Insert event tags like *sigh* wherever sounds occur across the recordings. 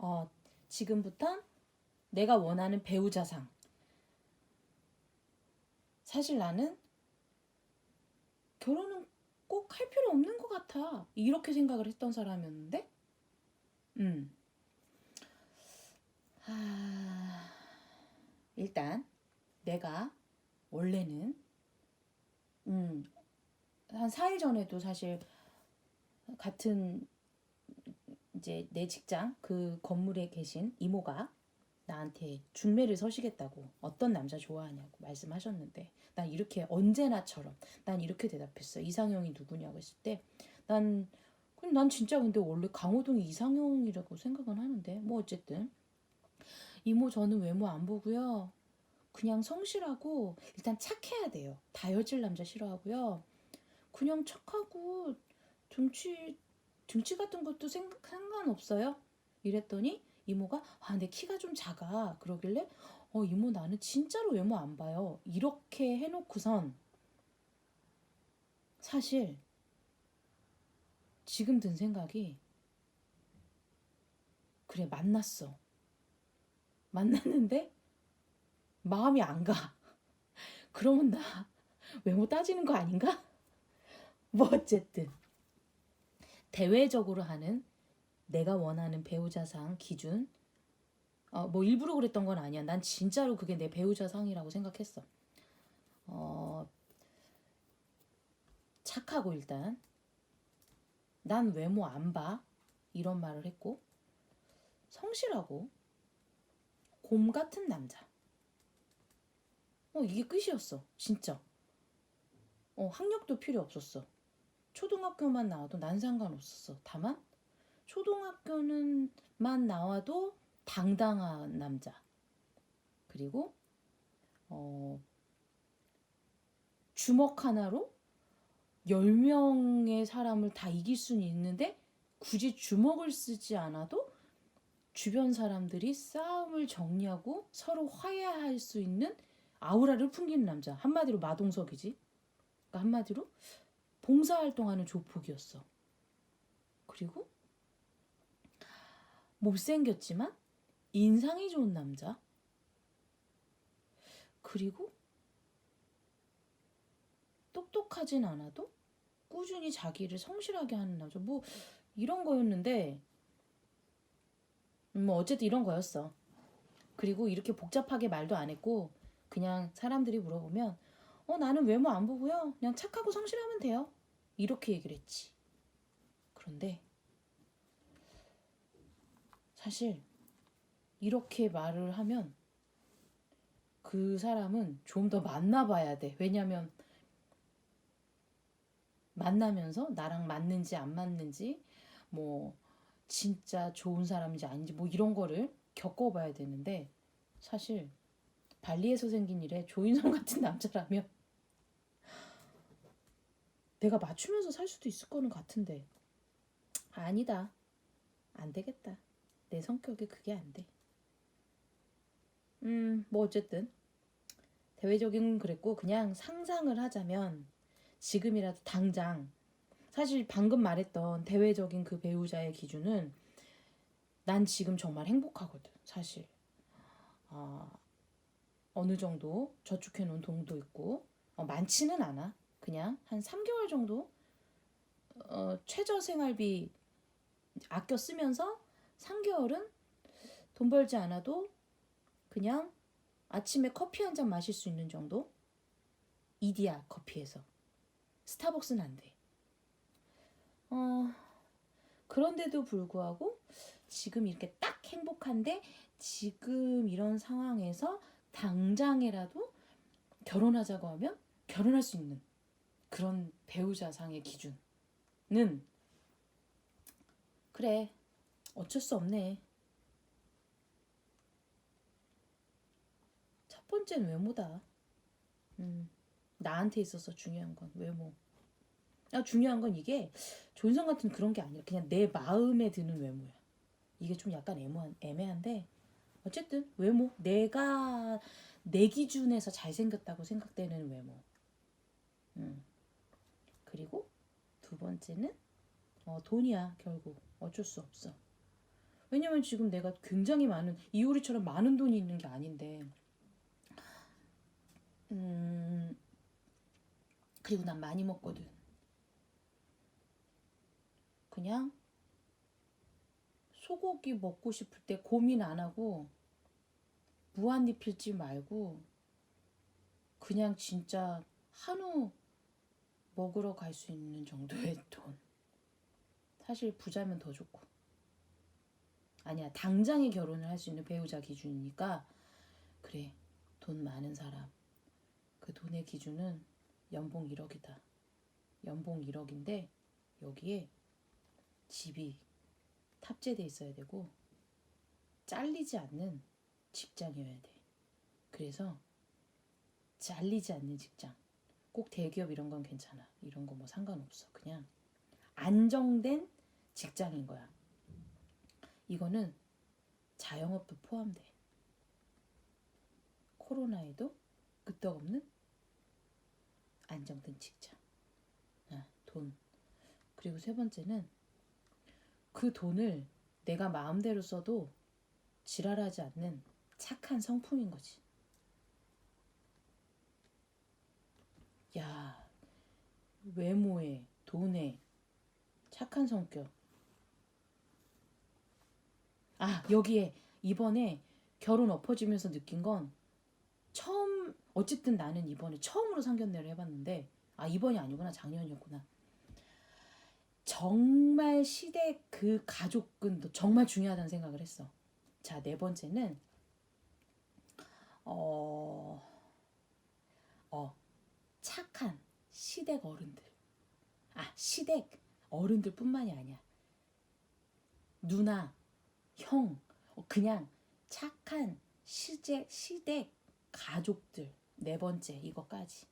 어, 지금부터 내가 원하는 배우자상. 사실 나는 결혼은 꼭 할 필요 없는 것 같아. 이렇게 생각을 했던 사람이었는데, 음. 하... 일단 내가 원래는 음, 한 4일 전에도 사실 같은 이제 내 직장 그 건물에 계신 이모가 나한테 중매를 서시겠다고 어떤 남자 좋아하냐고 말씀하셨는데 난 이렇게 언제나처럼 난 이렇게 대답했어. 이상형이 누구냐고 했을 때난 난 진짜 근데 원래 강호동이 이상형이라고 생각은 하는데 뭐 어쨌든. 이모 저는 외모 안 보고요. 그냥 성실하고 일단 착해야 돼요. 다혈질 남자 싫어하고요. 그냥 착하고 등치 등치 같은 것도 생, 상관없어요? 이랬더니 이모가 아 내 키가 좀 작아. 그러길래 어 이모 나는 진짜로 외모 안 봐요. 이렇게 해놓고선 사실 지금 든 생각이 그래 만났어. 만났는데 마음이 안 가. *laughs* 그러면 나 *laughs* 외모 따지는 거 아닌가? 뭐 어쨌든 대외적으로 하는 내가 원하는 배우자상 기준 어, 뭐 일부러 그랬던 건 아니야. 난 진짜로 그게 내 배우자상이라고 생각했어. 어, 착하고 일단 난 외모 안 봐. 이런 말을 했고 성실하고 곰 같은 남자. 어, 이게 끝이었어. 진짜. 어, 학력도 필요 없었어. 초등학교만 나와도 난 상관없었어. 다만 초등학교는만 나와도 당당한 남자. 그리고 어 주먹 하나로 10명의 사람을 다 이길 수는 있는데 굳이 주먹을 쓰지 않아도 주변 사람들이 싸움을 정리하고 서로 화해할 수 있는 아우라를 풍기는 남자. 한마디로 마동석이지. 그러니까 한마디로 봉사활동하는 조폭이었어. 그리고 못생겼지만 인상이 좋은 남자. 그리고 똑똑하진 않아도 꾸준히 자기를 성실하게 하는 남자. 뭐 이런 거였는데 뭐 어쨌든 이런 거였어. 그리고 이렇게 복잡하게 말도 안 했고 그냥 사람들이 물어보면 어 나는 외모 안 보고요. 그냥 착하고 성실하면 돼요. 이렇게 얘기를 했지. 그런데 사실 이렇게 말을 하면 그 사람은 좀 더 만나봐야 돼. 왜냐면 만나면서 나랑 맞는지 안 맞는지 뭐 진짜 좋은 사람인지 아닌지 뭐 이런 거를 겪어봐야 되는데 사실 발리에서 생긴 일에 조인성 같은 남자라면 내가 맞추면서 살 수도 있을 거는 같은데. 아니다. 안 되겠다. 내 성격에 그게 안 돼. 음, 뭐 어쨌든. 대외적인 그랬고 그냥 상상을 하자면 지금이라도 당장. 사실 방금 말했던 대외적인 그 배우자의 기준은 난 지금 정말 행복하거든 사실. 어, 어느 정도 저축해 놓은 돈도 있고 어, 많지는 않아 그냥 한 3개월 정도 어, 최저 생활비 아껴 쓰면서 3개월은 돈 벌지 않아도 그냥 아침에 커피 한 잔 마실 수 있는 정도? 이디야 커피에서. 스타벅스는 안 돼. 어, 그런데도 불구하고 지금 이렇게 딱 행복한데 지금 이런 상황에서 당장이라도 결혼하자고 하면 결혼할 수 있는 그런 배우자상의 기준은 그래 어쩔 수 없네. 첫 번째는 외모다. 음, 나한테 있어서 중요한 건 외모. 아, 중요한 건 이게 조인성 같은 그런 게 아니라 그냥 내 마음에 드는 외모야. 이게 좀 약간 애매한, 애매한데 어쨌든 외모. 내가 내 기준에서 잘생겼다고 생각되는 외모. 음. 그리고 두 번째는 어, 돈이야 결국. 어쩔 수 없어. 왜냐면 지금 내가 굉장히 많은 이효리처럼 많은 돈이 있는 게 아닌데. 음 그리고 난 많이 먹거든. 그냥 소고기 먹고 싶을 때 고민 안 하고 무한리 필지 말고 그냥 진짜 한우 먹으러 갈 수 있는 정도의 *laughs* 돈. 사실 부자면 더 좋고. 아니야, 당장에 결혼을 할 수 있는 배우자 기준이니까 그래, 돈 많은 사람. 그 돈의 기준은 연봉 1억이다. 연봉 1억인데 여기에 집이 탑재돼 있어야 되고 잘리지 않는 직장이어야 돼. 그래서 잘리지 않는 직장. 꼭 대기업 이런 건 괜찮아. 이런 거 뭐 상관없어. 그냥 안정된 직장인 거야. 이거는 자영업도 포함돼. 코로나에도 끄떡없는 안정된 직장. 아, 돈. 그리고 세 번째는 그 돈을 내가 마음대로 써도 지랄하지 않는 착한 성품인 거지. 야, 외모에, 돈에, 착한 성격. 아, 여기에 이번에 결혼 엎어지면서 느낀 건 처음, 어쨌든 나는 이번에 처음으로 상견례를 해봤는데, 아, 이번이 아니구나. 작년이었구나. 정말 시댁 그 가족은 정말 중요하다는 생각을 했어. 자, 네 번째는, 어, 어, 착한 시댁 어른들. 아, 시댁 어른들 뿐만이 아니야. 누나, 형, 어, 그냥 착한 시댁, 시댁 가족들. 네 번째, 이거까지.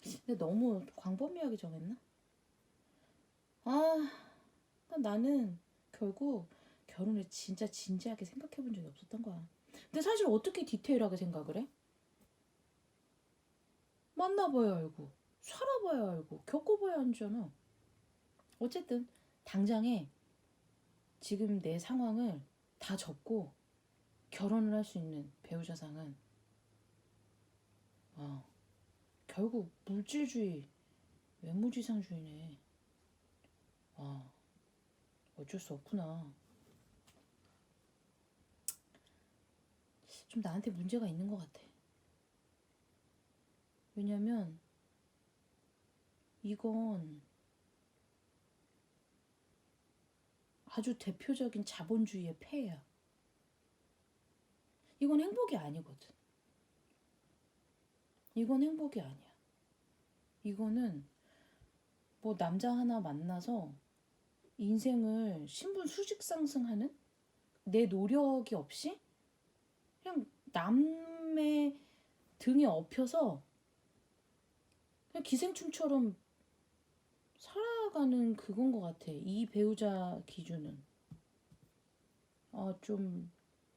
근데 너무 광범위하게 정했나? 아, 나는 결국 결혼을 진짜 진지하게 생각해 본 적이 없었던 거야. 근데 사실 어떻게 디테일하게 생각을 해? 만나봐야 알고, 살아봐야 알고, 겪어봐야 알잖아. 어쨌든 당장에 지금 내 상황을 다 접고 결혼을 할 수 있는 배우자상은 어, 결국 물질주의, 외모지상주의네. 아, 어쩔 수 없구나. 좀 나한테 문제가 있는 것 같아. 왜냐면 이건 아주 대표적인 자본주의의 폐해야. 이건 행복이 아니거든. 이건 행복이 아니야. 이거는 뭐 남자 하나 만나서 인생을 신분 수직 상승하는 내 노력이 없이 그냥 남의 등에 업혀서 그냥 기생충처럼 살아가는 그건 것 같아. 이 배우자 기준은. 아, 좀,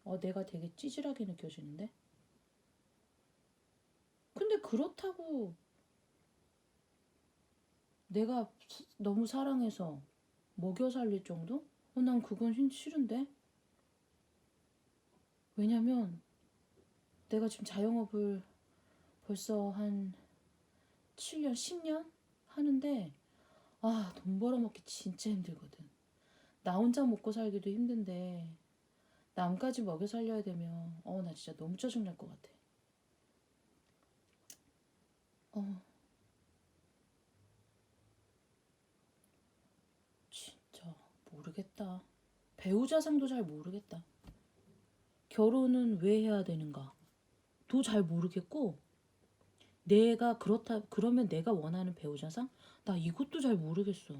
어, 내가 되게 찌질하게 느껴지는데? 근데 그렇다고 내가 사- 너무 사랑해서 먹여 살릴 정도? 어, 난 그건 신- 싫은데? 왜냐면 내가 지금 자영업을 벌써 한 7년, 10년 하는데 아, 돈 벌어먹기 진짜 힘들거든. 나 혼자 먹고 살기도 힘든데 남까지 먹여 살려야 되면 어, 나 진짜 너무 짜증날 것 같아. 어. 진짜 모르겠다. 배우자상도 잘 모르겠다. 결혼은 왜 해야 되는가? 도 잘 모르겠고 내가 그렇다 그러면 내가 원하는 배우자상 나 이것도 잘 모르겠어.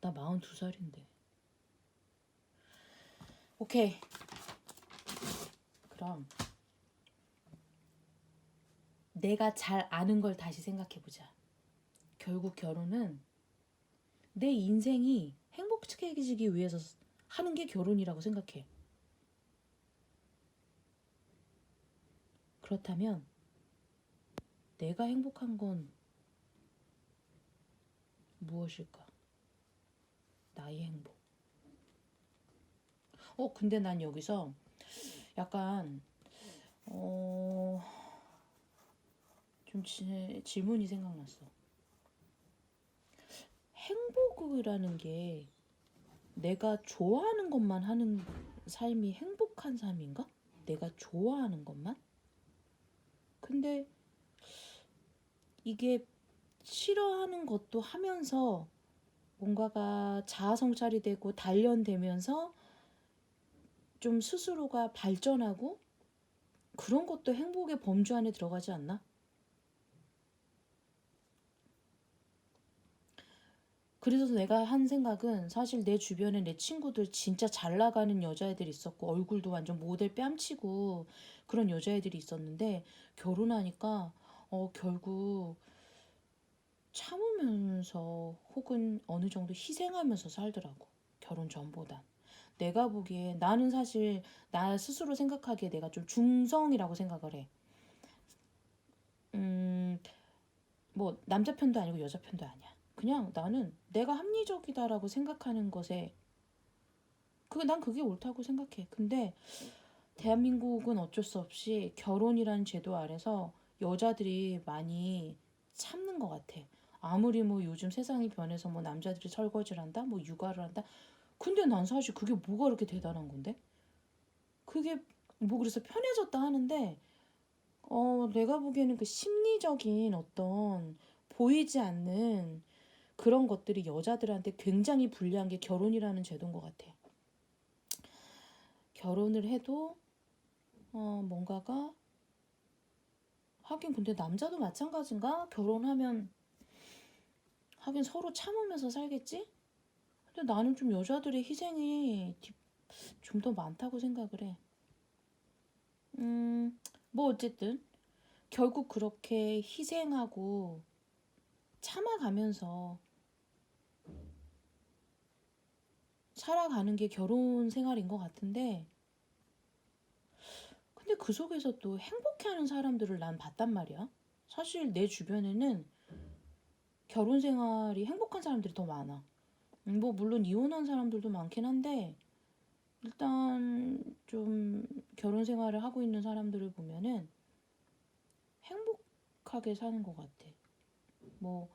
나 42살인데. 오케이. 그럼 내가 잘 아는 걸 다시 생각해 보자. 결국 결혼은 내 인생이 행복해지기 위해서 하는 게 결혼이라고 생각해. 그렇다면 내가 행복한 건 무엇일까? 나의 행복. 어, 근데 난 여기서 약간, 어, 좀 지, 질문이 생각났어. 행복이라는 게 내가 좋아하는 것만 하는 삶이 행복한 삶인가? 내가 좋아하는 것만? 근데 이게 싫어하는 것도 하면서 뭔가가 자아 성찰이 되고 단련되면서 좀 스스로가 발전하고 그런 것도 행복의 범주 안에 들어가지 않나? 그래서 내가 한 생각은 사실 내 주변에 내 친구들 진짜 잘 나가는 여자애들이 있었고 얼굴도 완전 모델 뺨치고 그런 여자애들이 있었는데 결혼하니까 어 결국 참으면서 혹은 어느 정도 희생하면서 살더라고 결혼 전보단 내가 보기에 나는 사실 나 스스로 생각하기에 내가 좀 중성이라고 생각을 해. 음, 뭐 남자 편도 아니고 여자 편도 아니야. 그냥 나는 내가 합리적이다라고 생각하는 것에 그게 난 그게 옳다고 생각해. 근데 대한민국은 어쩔 수 없이 결혼이라는 제도 아래서 여자들이 많이 참는 것 같아. 아무리 뭐 요즘 세상이 변해서 뭐 남자들이 설거지를 한다, 뭐 육아를 한다. 근데 난 사실 그게 뭐가 그렇게 대단한 건데? 그게 뭐 그래서 편해졌다 하는데, 어, 내가 보기에는 그 심리적인 어떤 보이지 않는 그런 것들이 여자들한테 굉장히 불리한 게 결혼이라는 제도인 것 같아. 결혼을 해도 어, 뭔가가 하긴 근데 남자도 마찬가지인가? 결혼하면 하긴 서로 참으면서 살겠지? 근데 나는 좀 여자들의 희생이 좀 더 많다고 생각을 해. 음, 뭐 어쨌든 결국 그렇게 희생하고 참아가면서 살아가는 게 결혼 생활인 것 같은데, 근데 그 속에서 또 행복해하는 사람들을 난 봤단 말이야. 사실 내 주변에는 결혼 생활이 행복한 사람들이 더 많아. 음, 뭐 물론 이혼한 사람들도 많긴 한데 일단 좀 결혼 생활을 하고 있는 사람들을 보면은 행복하게 사는 것 같아. 뭐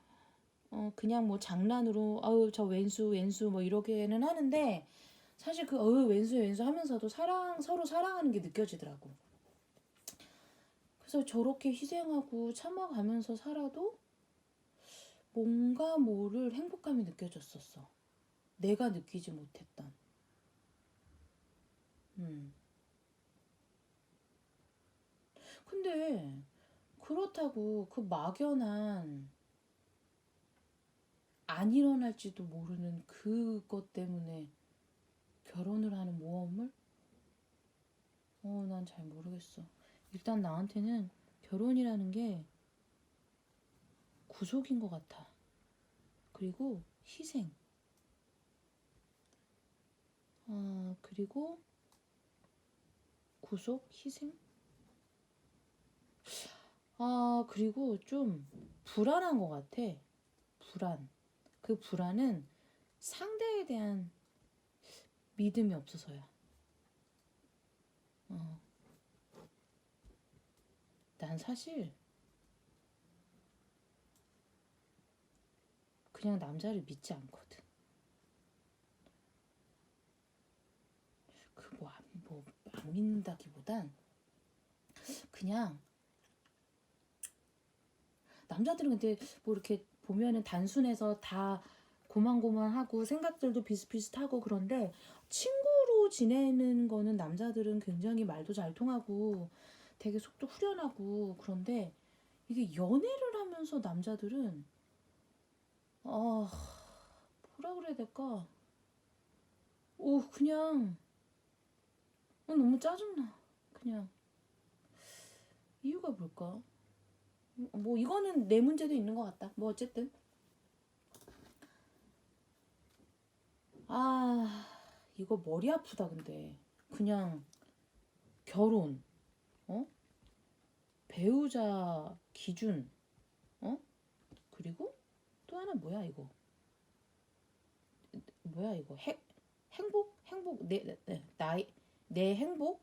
어, 그냥 뭐 장난으로 아우 저 왼수 왼수 뭐 이렇게는 하는데 사실 그 어우 왼수 왼수 하면서도 사랑 서로 사랑하는 게 느껴지더라고. 그래서 저렇게 희생하고 참아가면서 살아도 뭔가 모를 행복감이 느껴졌었어. 내가 느끼지 못했던. 음. 근데 그렇다고 그 막연한 안 일어날지도 모르는 그것 때문에 결혼을 하는 모험을? 어, 난 잘 모르겠어. 일단 나한테는 결혼이라는 게 구속인 것 같아. 그리고 희생. 아, 그리고 구속, 희생? 아, 그리고 좀 불안한 것 같아. 불안. 그 불안은 상대에 대한 믿음이 없어서야. 어. 난 사실 그냥 남자를 믿지 않거든. 그뭐 뭐, 안 믿는다기보단 그냥 남자들은 근데 뭐 이렇게 보면은 단순해서 다 고만고만하고 생각들도 비슷비슷하고 그런데 친구로 지내는 거는 남자들은 굉장히 말도 잘 통하고 되게 속도 후련하고 그런데 이게 연애를 하면서 남자들은 아 뭐라 그래야 될까? 오 그냥 어, 너무 짜증나. 그냥 이유가 뭘까 뭐 이거는 내 문제도 있는 것 같다. 뭐 어쨌든. 아 이거 머리 아프다 근데. 그냥 결혼 어? 배우자 기준 어? 그리고 또 하나 뭐야 이거? 뭐야 이거? 행 행복? 행복? 내, 내, 내 나이? 내 행복?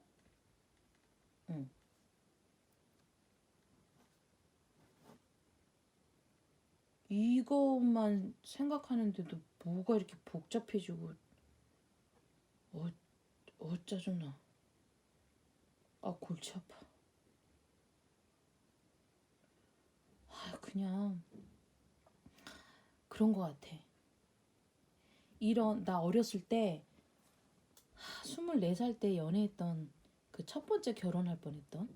응. 이것만 생각하는데도 뭐가 이렇게 복잡해지고 어, 어 짜증나. 아 골치 아파. 아 그냥 그런 거 같아. 이런 나 어렸을 때 하, 24살 때 연애했던 그 첫 번째 결혼할 뻔했던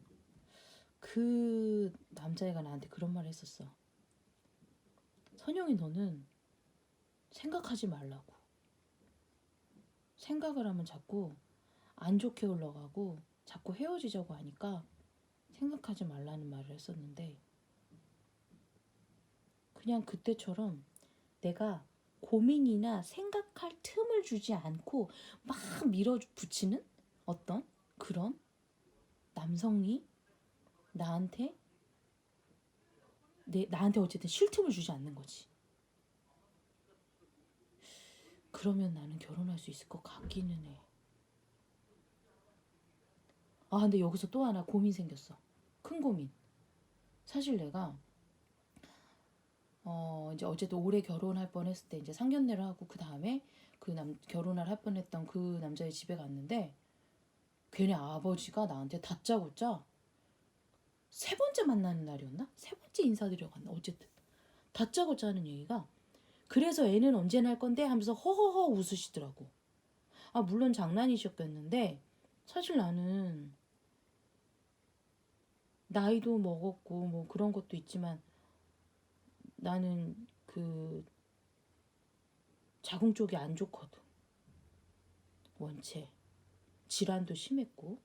그 남자애가 나한테 그런 말 했었어. 선영이 너는 생각하지 말라고. 생각을 하면 자꾸 안 좋게 흘러가고 자꾸 헤어지자고 하니까 생각하지 말라는 말을 했었는데 그냥 그때처럼 내가 고민이나 생각할 틈을 주지 않고 막 밀어붙이는 어떤 그런 남성이 나한테 내 나한테 어쨌든 쉴 틈을 주지 않는 거지. 그러면 나는 결혼할 수 있을 것 같기는 해. 아, 근데 여기서 또 하나 고민 생겼어. 큰 고민. 사실 내가 어 이제 어쨌든 올해 결혼할 뻔했을 때 이제 상견례를 하고 그 다음에 그 남 결혼을 할 뻔했던 그 남자의 집에 갔는데 괜히 아버지가 나한테 다짜고짜 세 번째 만나는 날이었나? 세 번째 인사드려 갔나? 어쨌든 다짜고짜 하는 얘기가 그래서 애는 언제 날 건데 하면서 허허허 웃으시더라고. 아 물론 장난이셨겠는데 사실 나는 나이도 먹었고 뭐 그런 것도 있지만 나는 그 자궁 쪽이 안 좋거든. 원체 질환도 심했고.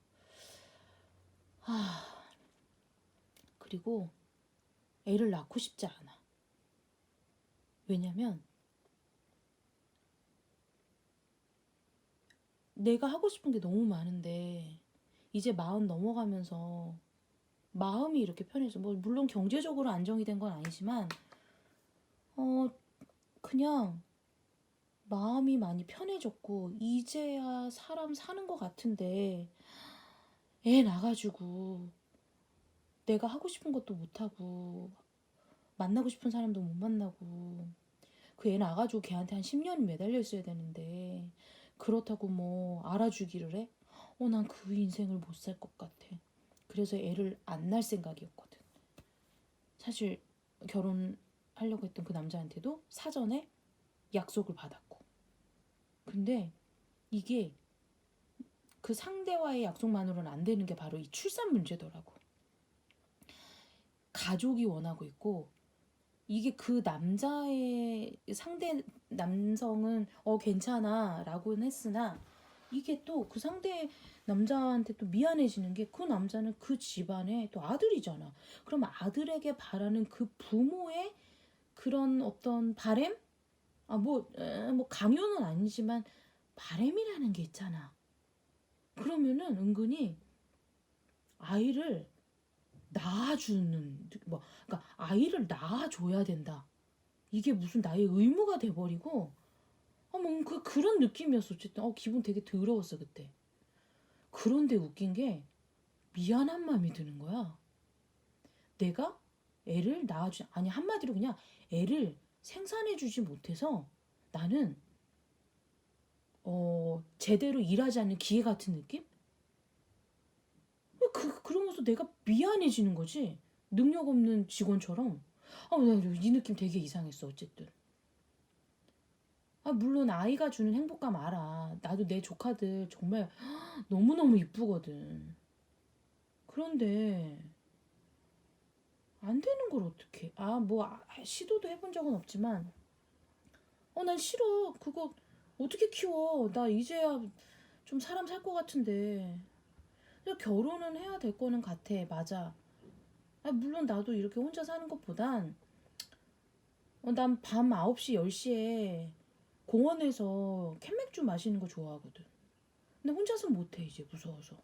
아 그리고 애를 낳고 싶지 않아. 왜냐면 내가 하고 싶은 게 너무 많은데 이제 마흔 넘어가면서 마음이 이렇게 편해서 뭐 물론 경제적으로 안정이 된 건 아니지만 어 그냥 마음이 많이 편해졌고 이제야 사람 사는 것 같은데 애 나가지고 내가 하고 싶은 것도 못하고 만나고 싶은 사람도 못 만나고 그애 나가지고 걔한테 한 10년은 매달려 있어야 되는데 그렇다고 뭐 알아주기를 해? 어, 난 그 인생을 못 살 것 같아. 그래서 애를 안 낳을 생각이었거든. 사실 결혼하려고 했던 그 남자한테도 사전에 약속을 받았고. 근데 이게 그 상대와의 약속만으로는 안 되는 게 바로 이 출산 문제더라고. 가족이 원하고 있고 이게 그 남자의 상대 남성은 어 괜찮아 라고는 했으나 이게 또 그 상대 남자한테 또 미안해지는 게 그 남자는 그 집안의 또 아들이잖아. 그럼 아들에게 바라는 그 부모의 그런 어떤 바램? 아, 뭐, 에, 뭐 강요는 아니지만 바램이라는 게 있잖아. 그러면은 은근히 아이를 낳아주는 뭐 그러니까 아이를 낳아줘야 된다. 이게 무슨 나의 의무가 돼버리고 어뭐 그 그런 느낌이었어 어쨌든 어 기분 되게 더러웠어 그때. 그런데 웃긴 게 미안한 마음이 드는 거야. 내가 애를 낳아주 아니 한마디로 그냥 애를 생산해주지 못해서 나는 어 제대로 일하지 않는 기계 같은 느낌? 그 그러면서 내가 미안해지는 거지? 능력 없는 직원처럼? 아 나이 느낌 되게 이상했어 어쨌든. 아 물론 아이가 주는 행복감 알아. 나도 내 조카들 정말 *gasps* 너무 너무 이쁘거든. 그런데 안 되는 걸 어떻게 아뭐 시도도 해본 적은 없지만. 어 난 싫어. 그거 어떻게 키워? 나 이제야 좀 사람 살 것 같은데 결혼은 해야 될 거는 같아. 맞아. 아, 물론 나도 이렇게 혼자 사는 것보단 어, 난 밤 9시, 10시에 공원에서 캔맥주 마시는 거 좋아하거든. 근데 혼자서 못해, 이제 무서워서.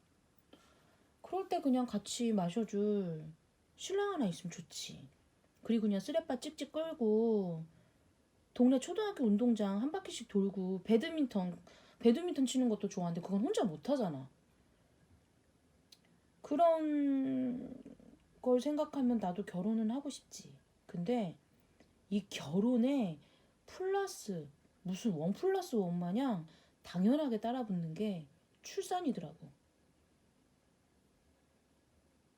그럴 때 그냥 같이 마셔줄 신랑 하나 있으면 좋지. 그리고 그냥 쓰레빠 찍찍 끌고 동네 초등학교 운동장 한 바퀴씩 돌고 배드민턴 배드민턴 치는 것도 좋아하는데 그건 혼자 못 하잖아. 그런 걸 생각하면 나도 결혼은 하고 싶지. 근데 이 결혼에 플러스 무슨 원 플러스 원 마냥 당연하게 따라붙는 게 출산이더라고.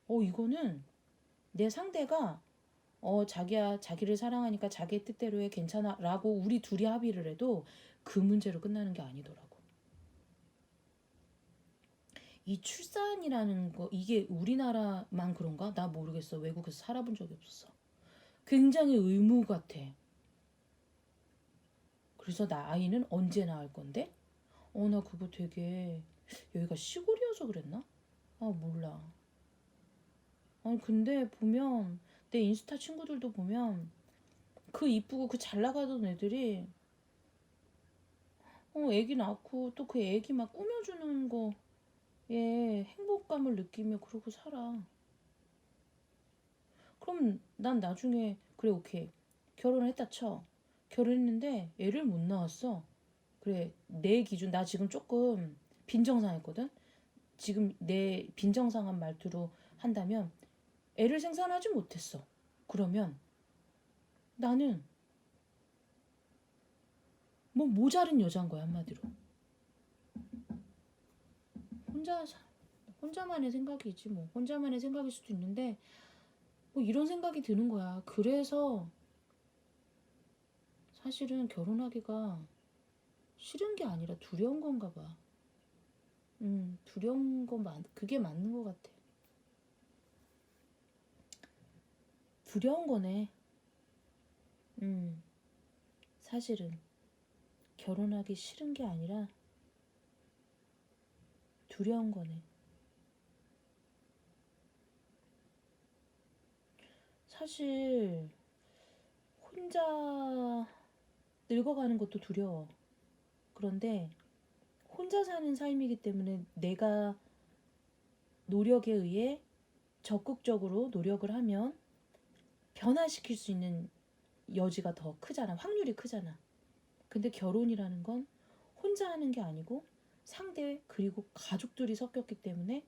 어, 이거는 내 상대가 어, 자기야, 자기를 사랑하니까 자기의 뜻대로 해, 괜찮아. 라고 우리 둘이 합의를 해도 그 문제로 끝나는 게 아니더라고. 이 출산이라는 거, 이게 우리나라만 그런가? 나 모르겠어. 외국에서 살아본 적이 없었어. 굉장히 의무 같아. 그래서 나 아이는 언제 낳을 건데? 어, 나 그거 되게, 여기가 시골이어서 그랬나? 아, 몰라. 아니, 근데 보면, 내 인스타 친구들도 보면, 그 이쁘고 그 잘 나가던 애들이, 어, 애기 낳고 또 그 애기 막 꾸며주는 거, 예, 행복감을 느끼며 그러고 살아. 그럼 난 나중에, 그래, 오케이. 결혼을 했다 쳐. 결혼했는데 애를 못 낳았어. 그래, 내 기준, 나 지금 조금 빈정상했거든? 지금 내 빈정상한 말투로 한다면 애를 생산하지 못했어. 그러면 나는 뭐 모자른 여자인 거야, 한마디로. 혼자, 사- 혼자만의 생각이지, 뭐. 혼자만의 생각일 수도 있는데, 뭐 이런 생각이 드는 거야. 그래서 사실은 결혼하기가 싫은 게 아니라 두려운 건가 봐. 음, 두려운 거 맞, 그게 맞는 것 같아. 두려운 거네. 음, 사실은 결혼하기 싫은 게 아니라 두려운 거네. 사실 혼자 늙어가는 것도 두려워. 그런데 혼자 사는 삶이기 때문에 내가 노력에 의해 적극적으로 노력을 하면 변화시킬 수 있는 여지가 더 크잖아. 확률이 크잖아. 근데 결혼이라는 건 혼자 하는 게 아니고 상대 그리고 가족들이 섞였기 때문에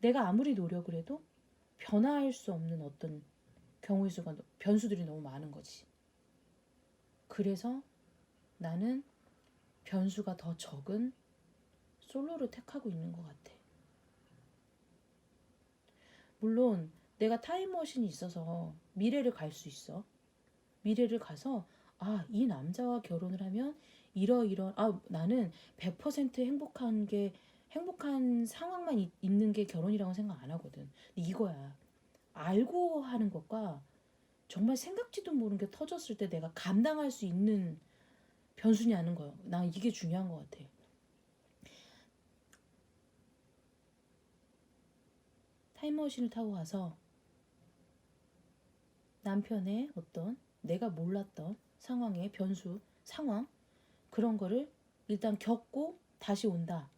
내가 아무리 노력을 해도 변화할 수 없는 어떤 경우의 수가 변수들이 너무 많은 거지. 그래서 나는 변수가 더 적은 솔로를 택하고 있는 것 같아. 물론 내가 타임머신이 있어서 미래를 갈 수 있어. 미래를 가서 아, 이 남자와 결혼을 하면 이러이러 아, 나는 100% 행복한 게 행복한 상황만 이- 있는 게 결혼이라고 생각 안 하거든. 이거야. 알고 하는 것과 정말 생각지도 모르는 게 터졌을 때 내가 감당할 수 있는 변수냐는 거야. 난 이게 중요한 것 같아. 타임머신을 타고 가서 남편의 어떤 내가 몰랐던 상황의 변수, 상황 그런 거를 일단 겪고 다시 온다.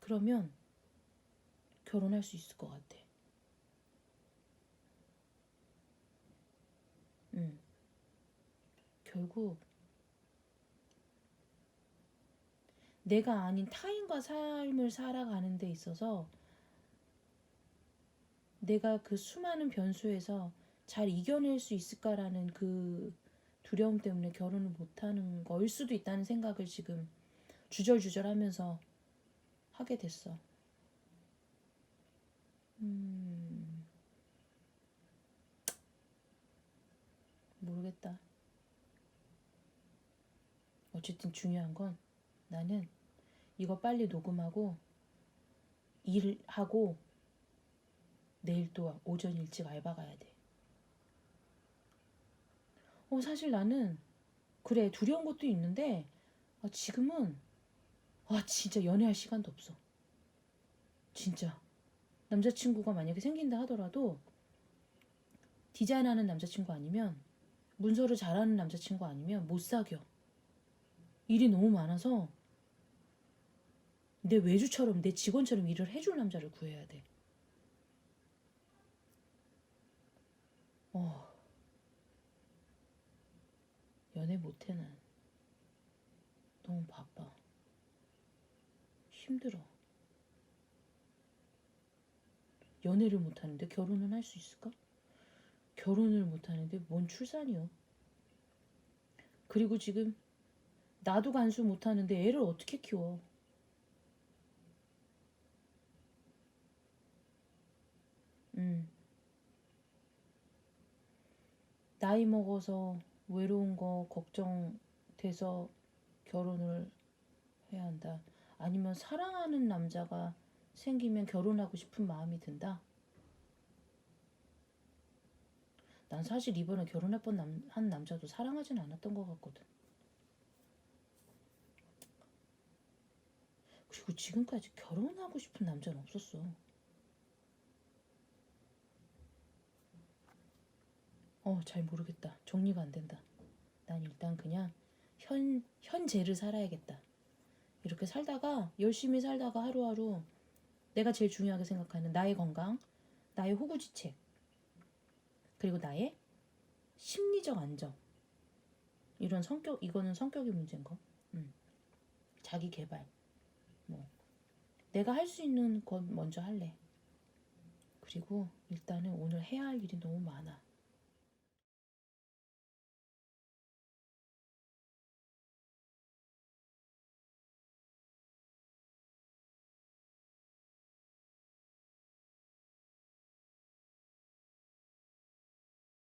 그러면 결혼할 수 있을 것 같아. 음. 결국 내가 아닌 타인과 삶을 살아가는 데 있어서 내가 그 수많은 변수에서 잘 이겨낼 수 있을까라는 그 두려움 때문에 결혼을 못하는 거일 수도 있다는 생각을 지금 주절주절 하면서 하게 됐어. 음, 모르겠다. 어쨌든 중요한 건 나는 이거 빨리 녹음하고 일하고 내일 또 오전 일찍 알바 가야 돼. 어, 사실 나는 그래 두려운 것도 있는데 아, 지금은 아 진짜 연애할 시간도 없어. 진짜 남자친구가 만약에 생긴다 하더라도 디자인하는 남자친구 아니면 문서를 잘하는 남자친구 아니면 못 사겨. 일이 너무 많아서 내 외주처럼 내 직원처럼 일을 해줄 남자를 구해야 돼. 어. 연애 못해 난. 너무 바빠. 힘들어. 연애를 못하는데 결혼은 할 수 있을까? 결혼을 못하는데 뭔 출산이요? 그리고 지금 나도 간수 못하는데 애를 어떻게 키워? 음. 나이 먹어서 외로운 거 걱정돼서 결혼을 해야 한다. 아니면 사랑하는 남자가 생기면 결혼하고 싶은 마음이 든다. 난 사실 이번에 결혼할 뻔한 한 남자도 사랑하진 않았던 것 같거든. 그리고 지금까지 결혼하고 싶은 남자는 없었어. 어, 잘 모르겠다. 정리가 안 된다. 난 일단 그냥 현, 현재를 살아야겠다. 이렇게 살다가, 열심히 살다가 하루하루 내가 제일 중요하게 생각하는 나의 건강, 나의 호구지책, 그리고 나의 심리적 안정. 이런 성격, 이거는 성격의 문제인 거. 음. 자기 개발. 뭐. 내가 할 수 있는 것 먼저 할래. 그리고 일단은 오늘 해야 할 일이 너무 많아.